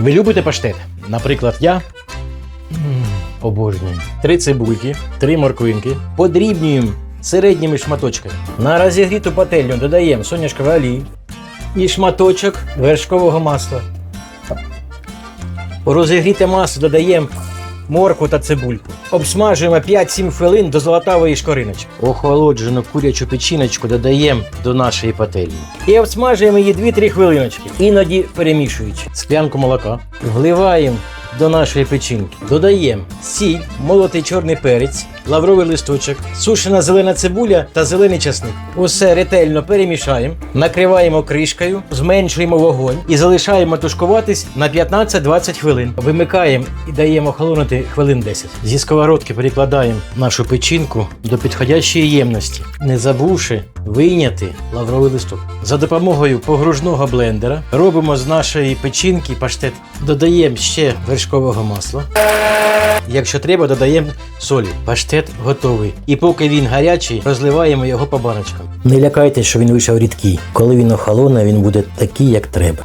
Ви любите паштет? Наприклад, я обожнюю. Три цибульки, три морквинки. Подрібнюємо середніми шматочками. На розігріту пательню додаємо соняшкове олій і шматочок вершкового масла. У розігріте масло додаємо моркву та цибульку. Обсмажуємо 5-7 хвилин до золотавої шкориночки. Охолоджену курячу печіночку додаємо до нашої пательні. І обсмажуємо її 2-3 хвилиночки, іноді перемішуючи. Склянку молока. Вливаємо до нашої печінки. Додаємо сіль, молотий чорний перець, лавровий листочок, сушена зелена цибуля та зелений часник. Усе ретельно перемішаємо, накриваємо кришкою, зменшуємо вогонь і залишаємо тушкуватись на 15-20 хвилин. Вимикаємо і даємо холонути хвилин 10. Зі сковородки перекладаємо нашу печінку до підходящої ємності, не забувши вийняти лавровий листок. За допомогою погружного блендера робимо з нашої печінки паштет. Додаємо ще вершкового масла. Якщо треба, додаємо солі. Паштет готовий. І поки він гарячий, розливаємо його по баночкам. Не лякайтеся, що він вийшов рідкий. Коли він охолоне, він буде такий, як треба.